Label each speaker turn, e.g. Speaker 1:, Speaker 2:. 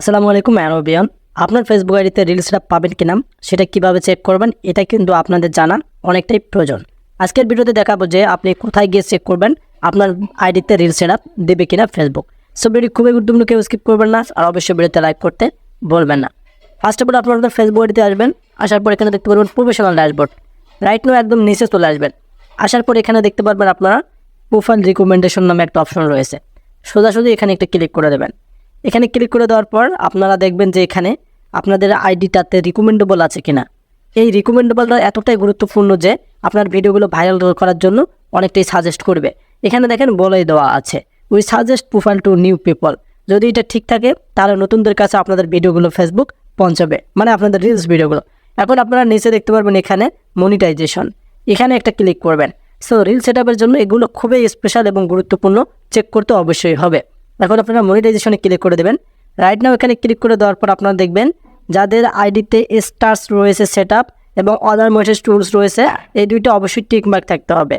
Speaker 1: আসসালামু আলাইকুম অ্যারোবিয়ান আপনার ফেসবুক আইডিতে রিলসটা পাবেন কিনা, সেটা কীভাবে চেক করবেন, এটা কিন্তু আপনাদের জানা অনেকটাই প্রয়োজন। আজকের ভিডিওতে দেখাবো যে আপনি কোথায় গিয়ে চেক করবেন, আপনার আইডিতে রিলস সেট দেবে কিনা ফেসবুক সো ভিডিও খুবই গুরুত্বপূর্ণ, কেউ স্কিপ করবেন না, আর অবশ্যই ভিডিওতে লাইক করতে বলবেন না। ফার্স্ট অফ অল আপনাদের ফেসবুক আইডিতে আসবেন, আসার পর এখানে দেখতে পারবেন প্রফেশনাল ড্যাশবোর্ড রাইট নো একদম নিচে চলে আসবেন। আসার পর এখানে দেখতে পারবেন আপনারা প্রোফাইল রিকমেন্ডেশন নামে একটা অপশন রয়েছে। সোজাসুজি এখানে একটা ক্লিক করে দেবেন। এখানে ক্লিক করে দেওয়ার পর আপনারা দেখবেন যে এখানে আপনাদের আইডিটাতে রিকমেন্ডেবল আছে কিনা। এই রিকমেন্ডেবলটা এতটাই গুরুত্বপূর্ণ যে আপনার ভিডিওগুলো ভাইরাল করার জন্য অনেকটাই সাজেস্ট করবে। এখানে দেখেন বলেই দেওয়া আছে we suggest profile to new people যদি এটা ঠিক থাকে, তাহলে নতুনদের কাছে আপনাদের ভিডিওগুলো ফেসবুক পৌঁছাবে মানে আপনাদের রিলস ভিডিওগুলো। এখন আপনারা নিচে দেখতে পারবেন এখানে মনিটাইজেশন এখানে একটা ক্লিক করবেন। সো রিল সেট জন্য এগুলো খুবই স্পেশাল এবং গুরুত্বপূর্ণ চেক করতে অবশ্যই হবে। এখন আপনারা মনিটাইজেশনে ক্লিক করে দেবেন। রাইট নাও এখানে ক্লিক করে দেওয়ার পর আপনারা দেখবেন যাদের আইডিতে স্টার্স রয়েছে সেট এবং অদার মেসেজ টুলস রয়েছে, এই দুইটা অবশ্যই টিকমার্ক থাকতে হবে।